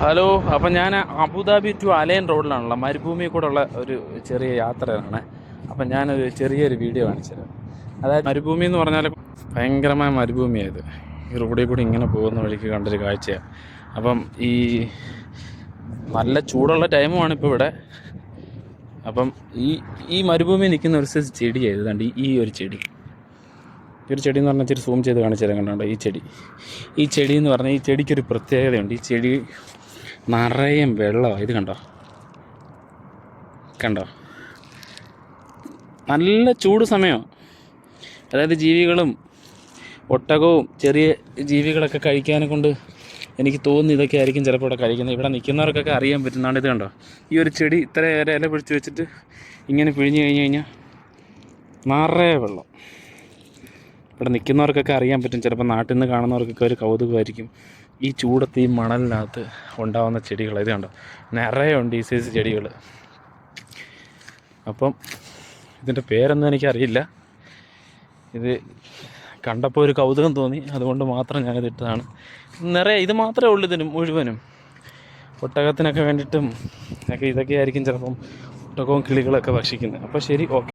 Hello അപ്പം ഞാൻ Abu Dhabi to അലയൻ റോഡിലാണല്ലോ. മരുഭൂമി കൂടെ ഉള്ള ഒരു ചെറിയ യാത്രയാണ്. അപ്പം ഞാനൊരു ചെറിയൊരു വീഡിയോ കാണിച്ചത് അതായത് മരുഭൂമി എന്ന് പറഞ്ഞാൽ ഭയങ്കരമായ മരുഭൂമിയായത് ഈ റോഡിൽ കൂടി ഇങ്ങനെ പോകുന്ന വഴിക്ക് കണ്ടൊരു കാഴ്ചയാണ്. അപ്പം ഈ നല്ല ചൂടുള്ള ടൈമുമാണ് ഇപ്പോൾ ഇവിടെ. അപ്പം ഈ ഈ മരുഭൂമി നിൽക്കുന്ന ഒരു സൈസ് ചെടിയായത് കണ്ട് ഈ ഒരു ചെടി. ഈ ഒരു ചെടി എന്ന് പറഞ്ഞാൽ ഇച്ചിരി സൂം ചെയ്ത് കാണിച്ചു തരാൻ ഈ ചെടി. ഈ ചെടി എന്ന് പറഞ്ഞാൽ ഈ ചെടിക്കൊരു പ്രത്യേകതയുണ്ട്. ഈ ചെടി നിറയെ വെള്ളം ഇത് കണ്ടോ? കണ്ടോ? നല്ല ചൂട് സമയം. അതായത് ജീവികളും ഒട്ടകവും ചെറിയ ജീവികളൊക്കെ കഴിക്കാനെ കൊണ്ട് എനിക്ക് തോന്നുന്നു ഇതൊക്കെ ആയിരിക്കും ചിലപ്പോൾ ഇവിടെ കഴിക്കുന്നത്. ഇവിടെ നിൽക്കുന്നവർക്കൊക്കെ അറിയാൻ പറ്റുന്നതാണ് ഇത് കണ്ടോ? ഈ ഒരു ചെടി ഇത്ര ഏറെ ഇല പിടിച്ച് വെച്ചിട്ട് ഇങ്ങനെ പിഴിഞ്ഞു കഴിഞ്ഞ് കഴിഞ്ഞാൽ നിറയെ വെള്ളം. ഇവിടെ നിൽക്കുന്നവർക്കൊക്കെ അറിയാൻ പറ്റും. ചിലപ്പോൾ നാട്ടിൽ നിന്ന് കാണുന്നവർക്കൊക്കെ ഒരു കൗതുകമായിരിക്കും. ഈ ചൂടത്ത് ഈ മണലിനകത്ത് ഉണ്ടാകുന്ന ചെടികൾ ഇത് കണ്ടോ? നിറയെ ഉണ്ട് ഈ സൈസ് ചെടികൾ അപ്പം ഇതിന്റെ പേരൊന്നും എനിക്കറിയില്ല. ഇത് കണ്ടപ്പോൾ ഒരു കൗതുകം തോന്നി. അതുകൊണ്ട് മാത്രം ഞാനിത് ഇട്ടതാണ്. നിറയെ ഇത് മാത്രമേ ഉള്ളൂ ഇതിനും മുഴുവനും. ഒട്ടകത്തിനൊക്കെ വേണ്ടിയിട്ടും ഒക്കെ ഇതൊക്കെ ആയിരിക്കും ചിലപ്പം ഒട്ടകവും കിളികളൊക്കെ ഭക്ഷിക്കുന്നത്. അപ്പോൾ ശരി ഓക്കെ.